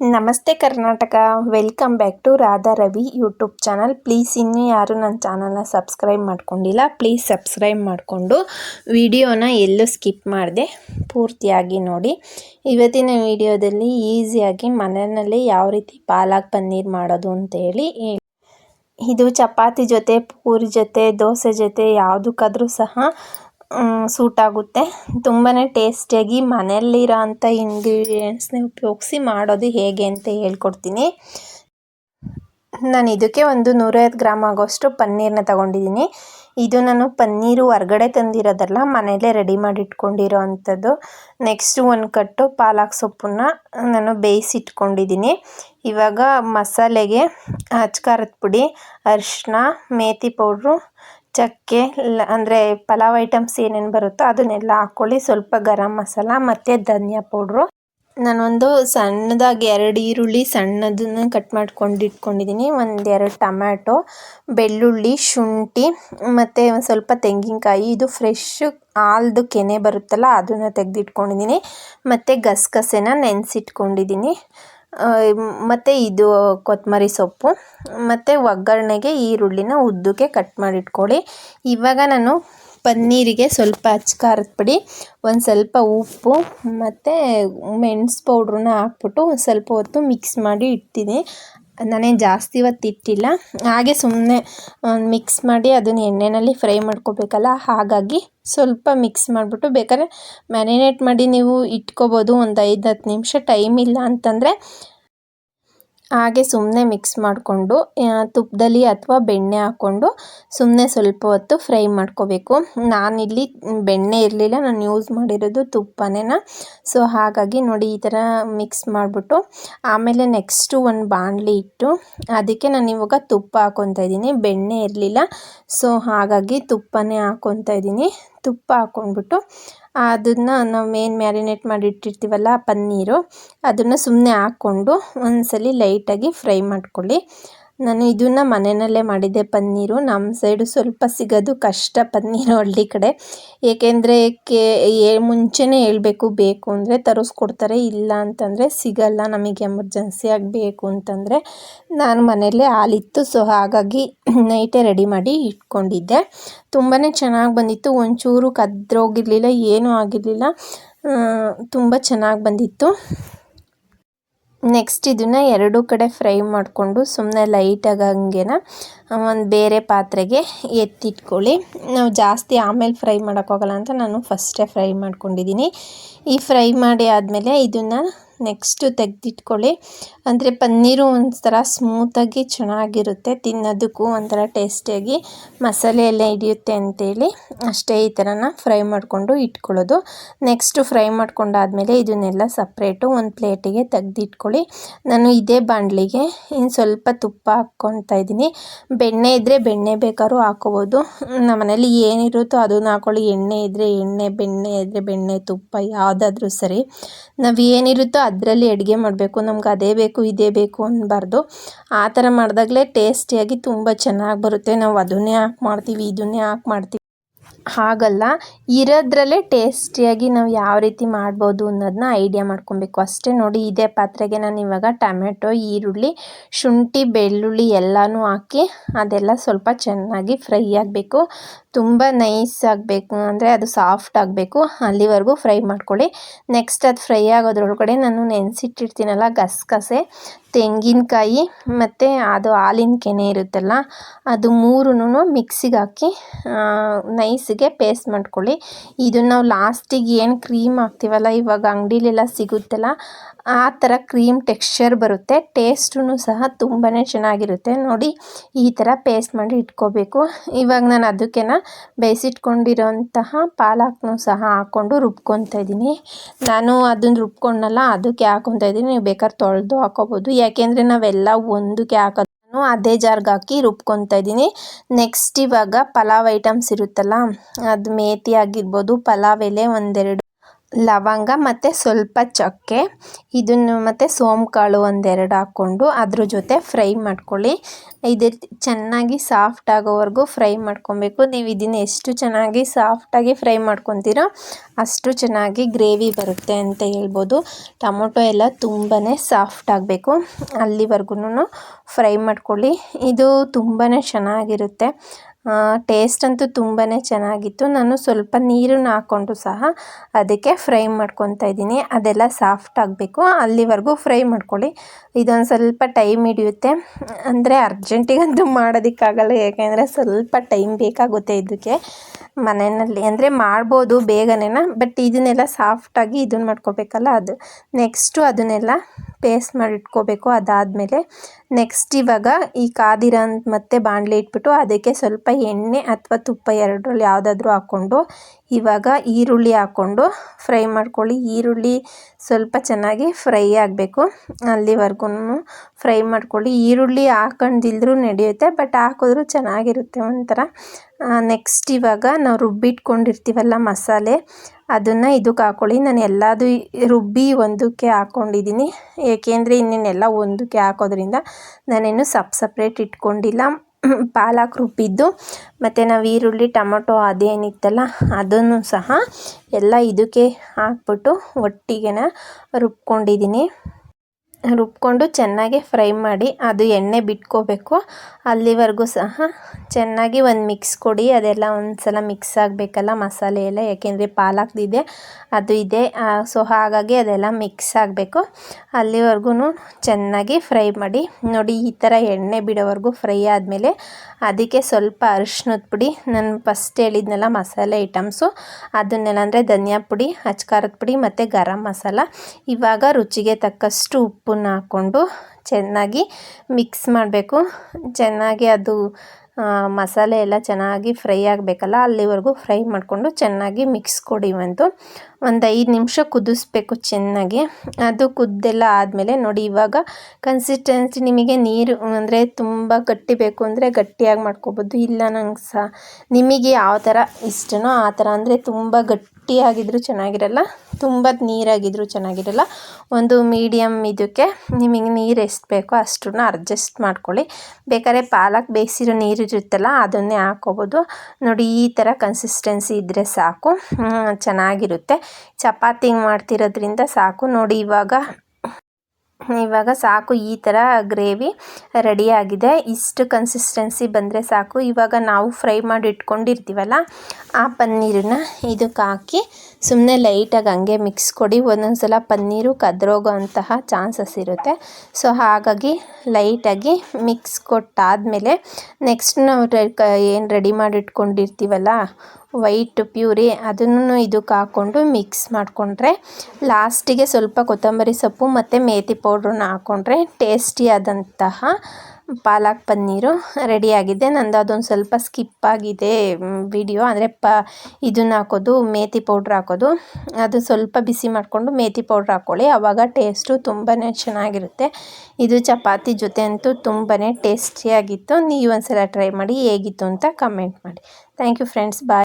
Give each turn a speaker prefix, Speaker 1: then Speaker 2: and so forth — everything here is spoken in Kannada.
Speaker 1: ನಮಸ್ತೆ Karnataka. Welcome back to Radha Ravi YouTube channel please ಇನ್ನೂ ಯಾರು ನನ್ನ ಚಾನಲ್ನ ಸಬ್ಸ್ಕ್ರೈಬ್ ಮಾಡ್ಕೊಂಡಿಲ್ಲ ಪ್ಲೀಸ್ ಸಬ್ಸ್ಕ್ರೈಬ್ ಮಾಡಿಕೊಂಡು ವಿಡಿಯೋನ ಎಲ್ಲೂ ಸ್ಕಿಪ್ ಮಾಡಿದೆ ಪೂರ್ತಿಯಾಗಿ ನೋಡಿ. ಇವತ್ತಿನ ವಿಡಿಯೋದಲ್ಲಿ ಈಸಿಯಾಗಿ ಮನೆಯಲ್ಲಿ ಯಾವ ರೀತಿ ಪಾಲಕ್ ಪನ್ನೀರ್ ಮಾಡೋದು ಅಂತೇಳಿ ಇದು ಚಪಾತಿ ಜೊತೆ, ಪೂರಿ ಜೊತೆ, ದೋಸೆ ಜೊತೆ, ಯಾವುದಕ್ಕಾದ್ರೂ ಸಹ ಸೂಟ್ ಆಗುತ್ತೆ. ತುಂಬಾ ಟೇಸ್ಟಿಯಾಗಿ ಮನೆಯಲ್ಲಿರೋ ಅಂಥ ಇಂಗ್ರೀಡಿಯೆಂಟ್ಸ್ನ ಉಪಯೋಗಿಸಿ ಮಾಡೋದು ಹೇಗೆ ಅಂತ ಹೇಳ್ಕೊಡ್ತೀನಿ. ನಾನು ಇದಕ್ಕೆ ಒಂದು ನೂರೈವತ್ತು ಗ್ರಾಮ್ ಆಗೋಷ್ಟು ಪನ್ನೀರನ್ನ ತಗೊಂಡಿದ್ದೀನಿ. ಇದು ನಾನು ಪನ್ನೀರು ಹೊರ್ಗಡೆ ತಂದಿರೋದಲ್ಲ, ಮನೆಯಲ್ಲೇ ರೆಡಿ ಮಾಡಿ ಇಟ್ಕೊಂಡಿರೋ ಅಂಥದ್ದು. ನೆಕ್ಸ್ಟು ಒಂದು ಕಟ್ಟು ಪಾಲಕ್ ಸೊಪ್ಪನ್ನ ನಾನು ಬೇಯಿಸಿಟ್ಕೊಂಡಿದ್ದೀನಿ. ಇವಾಗ ಮಸಾಲೆಗೆ ಅಚ್ಕಾರದ ಪುಡಿ ಅರಿಶಿನ ಮೇತಿ ಪೌಡ್ರು ಚಕ್ಕೆ ಅಂದರೆ ಪಲಾವ್ ಐಟಮ್ಸ್ ಏನೇನು ಬರುತ್ತೋ ಅದನ್ನೆಲ್ಲ ಹಾಕ್ಕೊಳ್ಳಿ. ಸ್ವಲ್ಪ ಗರಂ ಮಸಾಲ ಮತ್ತು ಧನಿಯಾ ಪೌಡ್ರು. ನಾನೊಂದು ಸಣ್ಣದಾಗಿ ಎರಡು ಈರುಳ್ಳಿ ಸಣ್ಣದನ್ನು ಕಟ್ ಮಾಡ್ಕೊಂಡು ಇಟ್ಕೊಂಡಿದ್ದೀನಿ. ಒಂದು ಎರಡು ಟಮ್ಯಾಟೊ, ಬೆಳ್ಳುಳ್ಳಿ, ಶುಂಠಿ ಮತ್ತು ಒಂದು ಸ್ವಲ್ಪ ತೆಂಗಿನಕಾಯಿ. ಇದು ಫ್ರೆಶ್ ಹಾಲ್ದು ಕೆನೆ ಬರುತ್ತಲ್ಲ, ಅದನ್ನು ತೆಗೆದಿಟ್ಕೊಂಡಿದ್ದೀನಿ. ಮತ್ತು ಗಸಗಸೆನ ನೆನೆಸಿಟ್ಕೊಂಡಿದ್ದೀನಿ. ಮತ್ತು ಇದು ಕೊತ್ತಂಬರಿ ಸೊಪ್ಪು, ಮತ್ತು ಒಗ್ಗರಣೆಗೆ ಈರುಳ್ಳಿನ ಉದ್ದಕ್ಕೆ ಕಟ್ ಮಾಡಿಟ್ಕೊಳ್ಳಿ. ಇವಾಗ ನಾನು ಪನ್ನೀರಿಗೆ ಸ್ವಲ್ಪ ಅಚ್ಚ ಖಾರದ ಪುಡಿ, ಒಂದು ಸ್ವಲ್ಪ ಉಪ್ಪು, ಮತ್ತು ಮೆಣಸು ಪೌಡ್ರನ್ನ ಹಾಕ್ಬಿಟ್ಟು ಸ್ವಲ್ಪ ಹೊತ್ತು ಮಿಕ್ಸ್ ಮಾಡಿ ಇಡ್ತೀನಿ. ನಾನೇನು ಜಾಸ್ತಿ ಇವತ್ತು ಇಟ್ಟಿಲ್ಲ. ಹಾಗೆ ಸುಮ್ಮನೆ ಮಿಕ್ಸ್ ಮಾಡಿ ಅದನ್ನು ಎಣ್ಣೆಯಲ್ಲಿ ಫ್ರೈ ಮಾಡ್ಕೋಬೇಕಲ್ಲ? ಹಾಗಾಗಿ ಸ್ವಲ್ಪ ಮಿಕ್ಸ್ ಮಾಡಿಬಿಟ್ಟು ಬೇಕಾದ್ರೆ ಮ್ಯಾರಿನೇಟ್ ಮಾಡಿ ನೀವು ಇಟ್ಕೋಬೋದು. ಒಂದು ಐದು ಹತ್ತು ನಿಮಿಷ ಟೈಮ್ ಇಲ್ಲ ಅಂತಂದರೆ ಹಾಗೆ ಸುಮ್ಮನೆ ಮಿಕ್ಸ್ ಮಾಡಿಕೊಂಡು ತುಪ್ಪದಲ್ಲಿ ಅಥವಾ ಬೆಣ್ಣೆ ಹಾಕ್ಕೊಂಡು ಸುಮ್ಮನೆ ಸ್ವಲ್ಪ ಹೊತ್ತು ಫ್ರೈ ಮಾಡ್ಕೋಬೇಕು. ನಾನಿಲ್ಲಿ ಬೆಣ್ಣೆ ಇರಲಿಲ್ಲ, ನಾನು ಯೂಸ್ ಮಾಡಿರೋದು ತುಪ್ಪನೇನ. ಸೊ ಹಾಗಾಗಿ ನೋಡಿ ಈ ಥರ ಮಿಕ್ಸ್ ಮಾಡಿಬಿಟ್ಟು, ಆಮೇಲೆ ನೆಕ್ಸ್ಟು ಒಂದು ಬಾಣಲಿ ಇಟ್ಟು, ಅದಕ್ಕೆ ನಾನು ಇವಾಗ ತುಪ್ಪ ಹಾಕ್ಕೊತಾ ಇದ್ದೀನಿ. ಬೆಣ್ಣೆ ಇರಲಿಲ್ಲ ಸೊ ಹಾಗಾಗಿ ತುಪ್ಪನೇ ಹಾಕ್ಕೊತಾ ಇದ್ದೀನಿ. ತುಪ್ಪ ಹಾಕ್ಕೊಂಡ್ಬಿಟ್ಟು ಅದನ್ನು ನಾವು ಏನು ಮ್ಯಾರಿನೇಟ್ ಮಾಡಿ ಇಟ್ಟಿರ್ತೀವಲ್ಲ ಪನ್ನೀರು ಅದನ್ನು ಸುಮ್ಮನೆ ಹಾಕ್ಕೊಂಡು ಒಂದ್ಸಲ ಲೈಟಾಗಿ ಫ್ರೈ ಮಾಡ್ಕೊಳ್ಳಿ. ನಾನು ಇದನ್ನು ಮನೆಯಲ್ಲೇ ಮಾಡಿದ್ದೆ ಪನ್ನೀರು. ನಮ್ಮ ಸೈಡು ಸ್ವಲ್ಪ ಸಿಗೋದು ಕಷ್ಟ ಪನ್ನೀರು ಹಳ್ಳಿ ಕಡೆ. ಏಕೆಂದರೆ ಕೇ ಮುಂಚೆನೇ ಹೇಳಬೇಕು, ಬೇಕು ಅಂದರೆ ತರಿಸ್ಕೊಡ್ತಾರೆ, ಇಲ್ಲ ಅಂತಂದರೆ ಸಿಗಲ್ಲ ನಮಗೆ ಎಮರ್ಜೆನ್ಸಿಯಾಗಿ ಬೇಕು ಅಂತಂದರೆ ನಾನು ಮನೆಯಲ್ಲೇ ಹಾಲಿತ್ತು. ಸೊ ಹಾಗಾಗಿ ನೈಟೇ ರೆಡಿ ಮಾಡಿ ಇಟ್ಕೊಂಡಿದ್ದೆ. ತುಂಬಾ ಚೆನ್ನಾಗಿ ಬಂದಿತ್ತು. ಒಂಚೂರು ಕದ್ರೋಗಿರಲಿಲ್ಲ, ಏನೂ ಆಗಿರಲಿಲ್ಲ. ತುಂಬ ಚೆನ್ನಾಗಿ ಬಂದಿತ್ತು. ನೆಕ್ಸ್ಟ್ ಇದನ್ನು ಎರಡೂ ಕಡೆ ಫ್ರೈ ಮಾಡಿಕೊಂಡು ಸುಮ್ಮನೆ ಲೈಟಾಗಿ ಹಂಗೆನ ಒಂದು ಬೇರೆ ಪಾತ್ರೆಗೆ ಎತ್ತಿಟ್ಕೊಳ್ಳಿ. ನಾವು ಜಾಸ್ತಿ ಆಮೇಲೆ ಫ್ರೈ ಮಾಡೋಕ್ಕಾಗಲ್ಲ ಅಂತ ನಾನು ಫಸ್ಟೇ ಫ್ರೈ ಮಾಡ್ಕೊಂಡಿದ್ದೀನಿ ಈ ಫ್ರೈ ಮಾಡಿ ಆದಮೇಲೆ ಇದನ್ನು ನೆಕ್ಸ್ಟು ತೆಗೆದಿಟ್ಕೊಳ್ಳಿ. ಅಂದರೆ ಪನ್ನೀರು ಒಂಥರ ಸ್ಮೂತಾಗಿ ಚೆನ್ನಾಗಿರುತ್ತೆ. ತಿನ್ನೋದಕ್ಕೂ ಒಂಥರ ಟೇಸ್ಟಿಯಾಗಿ ಮಸಾಲೆ ಎಲ್ಲ ಹಿಡಿಯುತ್ತೆ ಅಂತೇಳಿ ಅಷ್ಟೇ ಈ ಥರನ ಫ್ರೈ ಮಾಡಿಕೊಂಡು ಇಟ್ಕೊಳ್ಳೋದು. ನೆಕ್ಸ್ಟು ಫ್ರೈ ಮಾಡ್ಕೊಂಡಾದಮೇಲೆ ಇದನ್ನೆಲ್ಲ ಸಪ್ರೇಟು ಒಂದು ಪ್ಲೇಟಿಗೆ ತೆಗೆದಿಟ್ಕೊಳ್ಳಿ. ನಾನು ಇದೇ ಬಾಣಲಿಗೆ ಇನ್ನು ಸ್ವಲ್ಪ ತುಪ್ಪ ಹಾಕ್ಕೊತಾ ಇದ್ದೀನಿ. ಬೆಣ್ಣೆ ಇದ್ದರೆ ಬೆಣ್ಣೆ ಬೇಕಾದ್ರೂ ಹಾಕೋಬೋದು ನಮ್ಮನೇಲಿ ಏನಿರುತ್ತೋ ಅದನ್ನು ಹಾಕೊಳ್ಳಿ ಎಣ್ಣೆ ಇದ್ದರೆ ಎಣ್ಣೆ, ಬೆಣ್ಣೆ ಇದ್ದರೆ ಬೆಣ್ಣೆ, ತುಪ್ಪ ಯಾವುದಾದ್ರೂ ಸರಿ. ನಾವು ಏನಿರುತ್ತೋ ಅದರಲ್ಲಿ ಅಡುಗೆ ಮಾಡಬೇಕು, ನಮ್ಗೆ ಅದೇ ಬೇಕು, ಇದೇ ಬೇಕು ಅನ್ನಬಾರ್ದು ಆ ಥರ ಮಾಡಿದಾಗಲೇ ಟೇಸ್ಟಿಯಾಗಿ ತುಂಬ ಚೆನ್ನಾಗಿ ಬರುತ್ತೆ. ನಾವು ಅದನ್ನೇ ಹಾಕಿ ಮಾಡ್ತೀವಿ, ಇದನ್ನೇ ಹಾಕಿ ಮಾಡ್ತೀವಿ. ಹಾಗಲ್ಲ. ಇರೋದ್ರಲ್ಲೇ ಟೇಸ್ಟಿಯಾಗಿ ನಾವು ಯಾವ ರೀತಿ ಮಾಡ್ಬೋದು ಅನ್ನೋದನ್ನ ಐಡಿಯಾ ಮಾಡ್ಕೊಬೇಕು. ಅಷ್ಟೇ ನೋಡಿ, ಇದೇ ಪಾತ್ರೆಗೆ ನಾನು ಇವಾಗ ಟೊಮೆಟೊ, ಈರುಳ್ಳಿ, ಶುಂಠಿ, ಬೆಳ್ಳುಳ್ಳಿ ಎಲ್ಲನೂ ಹಾಕಿ ಅದೆಲ್ಲ ಸ್ವಲ್ಪ ಚೆನ್ನಾಗಿ ಫ್ರೈ ಆಗಬೇಕು. ತುಂಬ ನೈಸ್ ಆಗಬೇಕು ಅಂದರೆ ಅದು ಸಾಫ್ಟ್ ಆಗಬೇಕು. ಅಲ್ಲಿವರೆಗೂ ಫ್ರೈ ಮಾಡ್ಕೊಳ್ಳಿ. ನೆಕ್ಸ್ಟ್ ಅದು ಫ್ರೈ ಆಗೋದ್ರೊಳಗಡೆ ನಾನು ನೆನೆಸಿಟ್ಟಿರ್ತೀನಲ್ಲ, ಗಸಗಸೆ, ತೆಂಗಿನಕಾಯಿ ಮತ್ತು ಅದು ಹಾಲಿನ ಕೆನೆ ಇರುತ್ತಲ್ಲ, ಅದು ಮೂರೂ ಮಿಕ್ಸಿಗೆ ಹಾಕಿ ನೈಸಿಗೆ ಪೇಸ್ಟ್ ಮಾಡ್ಕೊಳ್ಳಿ. ಇದನ್ನು ನಾವು ಲಾಸ್ಟಿಗೆ ಏನು ಕ್ರೀಮ್ ಹಾಕ್ತೀವಲ್ಲ, ಇವಾಗ ಅಂಗಡಿಲೆಲ್ಲ ಸಿಗುತ್ತಲ್ಲ, ಆ ಥರ ಕ್ರೀಮ್ ಟೆಕ್ಸ್ಚರ್ ಬರುತ್ತೆ. ಟೇಸ್ಟೂ ಸಹ ತುಂಬಾ ಚೆನ್ನಾಗಿರುತ್ತೆ. ನೋಡಿ, ಈ ಥರ ಪೇಸ್ಟ್ ಮಾಡಿ ಇಟ್ಕೋಬೇಕು. ಇವಾಗ ನಾನು ಅದಕ್ಕೆನ ಬೇಯಿಸಿಟ್ಕೊಂಡಿರೋಂತಹ ಪಾಲಕ್ನೂ ಸಹ ಹಾಕ್ಕೊಂಡು ರುಬ್ಕೊತಾ ಇದ್ದೀನಿ. ನಾನು ಅದನ್ನು ರುಬ್ಕೊಂಡಲ್ಲ ಅದಕ್ಕೆ ಹಾಕೊತಾ ಇದ್ದೀನಿ. ನೀವು ಬೇಕಾದ್ರೆ ತೊಳೆದು ಹಾಕೋಬೋದು. ಯಾಕೆಂದರೆ ನಾವೆಲ್ಲ ಒಂದಕ್ಕೆ ಹಾಕೋದು ಅದೇ ಜಾರ್ಗೆ ಹಾಕಿ ರುಬ್ಕೊತಾ ಇದ್ದೀನಿ. ನೆಕ್ಸ್ಟ್ ಇವಾಗ ಪಲಾವ್ ಐಟಮ್ಸ್ ಇರುತ್ತಲ್ಲ, ಅದು ಮೇತಿ ಆಗಿರ್ಬೋದು, ಪಲಾವ್ ಎಲೆ ಒಂದೆರಡು ಲವಂಗ ಮತ್ತು ಸ್ವಲ್ಪ ಚಕ್ಕೆ, ಇದನ್ನು ಮತ್ತು ಸೋಂಕಾಳು ಒಂದೆರಡು ಹಾಕ್ಕೊಂಡು ಅದ್ರ ಜೊತೆ ಫ್ರೈ ಮಾಡ್ಕೊಳ್ಳಿ. ಇದು ಚೆನ್ನಾಗಿ ಸಾಫ್ಟ್ ಆಗೋವರೆಗೂ ಫ್ರೈ ಮಾಡ್ಕೊಬೇಕು. ನೀವು ಇದನ್ನು ಎಷ್ಟು ಚೆನ್ನಾಗಿ ಸಾಫ್ಟಾಗಿ ಫ್ರೈ ಮಾಡ್ಕೊತೀರೋ ಅಷ್ಟು ಚೆನ್ನಾಗಿ ಗ್ರೇವಿ ಬರುತ್ತೆ ಅಂತ ಹೇಳ್ಬೋದು. ಟೊಮೊಟೊ ಎಲ್ಲ ತುಂಬಾ ಸಾಫ್ಟ್ ಆಗಬೇಕು. ಅಲ್ಲಿವರೆಗೂ ಫ್ರೈ ಮಾಡ್ಕೊಳ್ಳಿ. ಇದು ತುಂಬಾ ಚೆನ್ನಾಗಿರುತ್ತೆ. ಟೇಸ್ಟ್ ಅಂತೂ ತುಂಬಾ ಚೆನ್ನಾಗಿತ್ತು. ನಾನು ಸ್ವಲ್ಪ ನೀರನ್ನು ಹಾಕ್ಕೊಂಡು ಸಹ ಅದಕ್ಕೆ ಫ್ರೈ ಮಾಡ್ಕೊತಾ ಇದ್ದೀನಿ. ಅದೆಲ್ಲ ಸಾಫ್ಟ್ ಆಗಬೇಕು. ಅಲ್ಲಿವರೆಗೂ ಫ್ರೈ ಮಾಡ್ಕೊಳ್ಳಿ. ಇದೊಂದು ಸ್ವಲ್ಪ ಟೈಮ್ ಹಿಡಿಯುತ್ತೆ. ಅಂದರೆ ಅರ್ಜೆಂಟಿಗಂತೂ ಮಾಡೋದಕ್ಕಾಗಲ್ಲ. ಯಾಕೆಂದರೆ ಸ್ವಲ್ಪ ಟೈಮ್ ಬೇಕಾಗುತ್ತೆ ಇದಕ್ಕೆ. ಮನೆಯಲ್ಲಿ ಅಂದರೆ ಮಾಡ್ಬೋದು ಬೇಗನೆ ಬಟ್ ಇದನ್ನೆಲ್ಲ ಸಾಫ್ಟಾಗಿ ಇದನ್ನು ಮಾಡ್ಕೋಬೇಕಲ್ಲ ಅದು. ನೆಕ್ಸ್ಟು ಅದನ್ನೆಲ್ಲ ಪೇಸ್ಟ್ ಮಾಡಿ ಇಟ್ಕೋಬೇಕು ಅದಾದಮೇಲೆ. ನೆಕ್ಸ್ಟ್ ಇವಾಗ ಈ ಕಾದಿರೋ ಮತ್ತೆ ಬಾಣಲೆ ಇಟ್ಬಿಟ್ಟು ಅದಕ್ಕೆ ಸ್ವಲ್ಪ ಎಣ್ಣೆ ಅಥವಾ ತುಪ್ಪ ಎರಡರಲ್ಲಿ ಯಾವುದಾದ್ರೂ ಹಾಕ್ಕೊಂಡು ಇವಾಗ ಈರುಳ್ಳಿ ಹಾಕ್ಕೊಂಡು ಫ್ರೈ ಮಾಡ್ಕೊಳ್ಳಿ. ಈರುಳ್ಳಿ ಸ್ವಲ್ಪ ಚೆನ್ನಾಗಿ ಫ್ರೈ ಆಗಬೇಕು. ಅಲ್ಲಿವರೆಗೂ ಫ್ರೈ ಮಾಡ್ಕೊಳ್ಳಿ. ಈರುಳ್ಳಿ ಹಾಕೊಂಡಿಲ್ದ್ರೂ ನಡೆಯುತ್ತೆ, ಬಟ್ ಹಾಕಿದ್ರೂ ಚೆನ್ನಾಗಿರುತ್ತೆ ಒಂಥರ. ನೆಕ್ಸ್ಟ್ ಇವಾಗ ನಾವು ರುಬ್ಬಿಟ್ಕೊಂಡಿರ್ತೀವಲ್ಲ ಮಸಾಲೆ, ಅದನ್ನು ಇದಕ್ಕೆ ಹಾಕ್ಕೊಳ್ಳಿ ನಾನು ಎಲ್ಲದೂ ರುಬ್ಬಿ ಒಂದಕ್ಕೆ ಹಾಕ್ಕೊಂಡಿದ್ದೀನಿ ಏಕೆಂದರೆ ಇನ್ನೇನೆಲ್ಲ ಒಂದಕ್ಕೆ ಹಾಕೋದ್ರಿಂದ ನಾನೇನು ಸಪ್ ಸಪ್ರೇಟ್ ಇಟ್ಕೊಂಡಿಲ್ಲ. ಪಾಲಕ್ ರುಬ್ಬಿದ್ದು ಮತ್ತು ನಾವು ಈರುಳ್ಳಿ ಟೊಮೊಟೊ ಅದೇನಿತ್ತಲ್ಲ ಅದನ್ನು ಸಹ ಎಲ್ಲ ಇದಕ್ಕೆ ಹಾಕ್ಬಿಟ್ಟು ಒಟ್ಟಿಗೆ ರುಬ್ಕೊಂಡಿದ್ದೀನಿ. ರುಬ್ಕೊಂಡು ಚೆನ್ನಾಗಿ ಫ್ರೈ ಮಾಡಿ ಅದು ಎಣ್ಣೆ ಬಿಟ್ಕೋಬೇಕು. ಅಲ್ಲಿವರೆಗೂ ಸಹ ಚೆನ್ನಾಗಿ ಒಂದು ಮಿಕ್ಸ್ ಕೊಡಿ. ಅದೆಲ್ಲ ಒಂದು ಸಲ ಮಿಕ್ಸ್ ಆಗಬೇಕಲ್ಲ ಮಸಾಲೆ ಎಲ್ಲ, ಯಾಕೆಂದರೆ ಪಾಲಕ್ದಿದೆ ಅದು ಇದೆ. ಸೊ ಹಾಗಾಗಿ ಅದೆಲ್ಲ ಮಿಕ್ಸ್ ಆಗಬೇಕು. ಅಲ್ಲಿವರೆಗೂ ಚೆನ್ನಾಗಿ ಫ್ರೈ ಮಾಡಿ. ನೋಡಿ, ಈ ಥರ ಎಣ್ಣೆ ಬಿಡೋವರೆಗೂ ಫ್ರೈ ಆದಮೇಲೆ ಅದಕ್ಕೆ ಸ್ವಲ್ಪ ಅರಿಶಿನದ ಪುಡಿ ನಾನು ಫಸ್ಟ್ ಹೇಳಿದ್ನಲ್ಲ ಮಸಾಲೆ ಐಟಮ್ಸು. ಅದನ್ನೆಲ್ಲ ಅಂದರೆ ಧನಿಯಾ ಪುಡಿ, ಅಚ್ಕಾರದ ಪುಡಿ ಮತ್ತು ಗರಂ ಮಸಾಲ. ಇವಾಗ ರುಚಿಗೆ ತಕ್ಕಷ್ಟು ಉಪ್ಪನ್ನ ಹಾಕ್ಕೊಂಡು ಚೆನ್ನಾಗಿ ಮಿಕ್ಸ್ ಮಾಡಬೇಕು. ಚೆನ್ನಾಗಿ ಅದು ಮಸಾಲೆ ಎಲ್ಲ ಚೆನ್ನಾಗಿ ಫ್ರೈ ಆಗಬೇಕಲ್ಲ, ಅಲ್ಲಿವರೆಗೂ ಫ್ರೈ ಮಾಡಿಕೊಂಡು ಚೆನ್ನಾಗಿ ಮಿಕ್ಸ್ ಕೊಡಿ ಒಂದು ಒಂದು ಐದು ನಿಮಿಷ ಕುದಿಸ್ಬೇಕು ಚೆನ್ನಾಗಿ. ಅದು ಕುದ್ದೆಲ್ಲ ಆದಮೇಲೆ ನೋಡಿ, ಇವಾಗ ಕನ್ಸಿಸ್ಟೆನ್ಸಿ ನಿಮಗೆ ನೀರು ಅಂದರೆ ತುಂಬ ಗಟ್ಟಿ ಬೇಕು ಅಂದರೆ ಗಟ್ಟಿಯಾಗಿ ಮಾಡ್ಕೊಬೋದು, ಇಲ್ಲ ನಂಗೆ ಸಹ ನಿಮಗೆ ಯಾವ ಥರ ಇಷ್ಟನೋ ಆ ಥರ ಅಂದರೆ ತುಂಬ ಗಟ್ಟಿಯಾಗಿದ್ದರೂ ಚೆನ್ನಾಗಿರಲ್ಲ, ತುಂಬ ನೀರಾಗಿದ್ದರೂ ಚೆನ್ನಾಗಿರಲ್ಲ, ಒಂದು ಮೀಡಿಯಮ್ ಇದಕ್ಕೆ ನಿಮಗೆ ನೀರು ಎಷ್ಟು ಬೇಕೋ ಅಷ್ಟನ್ನು ಅಡ್ಜಸ್ಟ್ ಮಾಡ್ಕೊಳ್ಳಿ. ಬೇಕಾದ್ರೆ ಪಾಲಕ್ ಬೇಯಿಸಿರೋ ನೀರು ಇರುತ್ತಲ್ಲ ಅದನ್ನೇ ಹಾಕೋಬೋದು. ನೋಡಿ, ಈ ಥರ ಕನ್ಸಿಸ್ಟೆನ್ಸಿ ಇದ್ದರೆ ಸಾಕು. ಚೆನ್ನಾಗಿರುತ್ತೆ. ಚಪಾತಿ ಮಾಡ್ತಿರೋದ್ರಿಂದ ಸಾಕು. ನೋಡಿ, ಇವಾಗ ಇವಾಗ ಸಾಕು ಈ ಥರ ಗ್ರೇವಿ ರೆಡಿಯಾಗಿದೆ ಇಷ್ಟು ಕನ್ಸಿಸ್ಟೆನ್ಸಿ ಬಂದರೆ ಸಾಕು. ಇವಾಗ ನಾವು ಫ್ರೈ ಮಾಡಿ ಇಟ್ಕೊಂಡಿರ್ತೀವಲ್ಲ, ಆ ಪನ್ನೀರನ್ನ ಇದಕ್ಕೆ ಹಾಕಿ ಸುಮ್ಮನೆ ಲೈಟಾಗಿ ಹಂಗೆ ಮಿಕ್ಸ್ ಕೊಡಿ. ಒಂದೊಂದು ಸಲ ಪನ್ನೀರು ಕದ್ರೋಗೋ ಅಂತಹ ಚಾನ್ಸಸ್ ಇರುತ್ತೆ. ಸೊ ಹಾಗಾಗಿ ಲೈಟಾಗಿ ಮಿಕ್ಸ್ ಕೊಟ್ಟಾದಮೇಲೆ ನೆಕ್ಸ್ಟ್ ನಾವು ಏನು ರೆಡಿ ಮಾಡಿ ಇಟ್ಕೊಂಡಿರ್ತೀವಲ್ಲ ವೈಟ್ ಪ್ಯೂರಿ ಅದನ್ನು ಇದಕ್ಕೆ ಹಾಕ್ಕೊಂಡು ಮಿಕ್ಸ್ ಮಾಡಿಕೊಂಡ್ರೆ ಲಾಸ್ಟಿಗೆ ಸ್ವಲ್ಪ ಕೊತ್ತಂಬರಿ ಸೊಪ್ಪು ಮತ್ತು ಮೇಥಿ ಪೌಡ್ರನ್ನ ಹಾಕ್ಕೊಂಡ್ರೆ ಟೇಸ್ಟಿಯಾದಂತಹ ಪಾಲಕ್ ಪನ್ನೀರು ರೆಡಿಯಾಗಿದೆ. ನಂದು ಅದೊಂದು ಸ್ವಲ್ಪ ಸ್ಕಿಪ್ ಆಗಿದೆ ವಿಡಿಯೋ. ಅಂದರೆ ಪ, ಇದನ್ನು ಹಾಕೋದು, ಮೇತಿ ಪೌಡ್ರ್ ಹಾಕೋದು. ಅದು ಸ್ವಲ್ಪ ಬಿಸಿ ಮಾಡಿಕೊಂಡು ಮೇಥಿ ಪೌಡ್ರ್ ಹಾಕ್ಕೊಳ್ಳಿ ಆವಾಗ ಟೇಸ್ಟು ತುಂಬಾ ಚೆನ್ನಾಗಿರುತ್ತೆ. ಇದು ಚಪಾತಿ ಜೊತೆ ಅಂತೂ ತುಂಬಾ ಟೇಸ್ಟಿಯಾಗಿತ್ತು. ನೀವು ಒಂದ್ಸಲ ಟ್ರೈ ಮಾಡಿ ಹೇಗಿತ್ತು ಅಂತ ಕಮೆಂಟ್ ಮಾಡಿ. Thank you friends. ಬಾಯ್.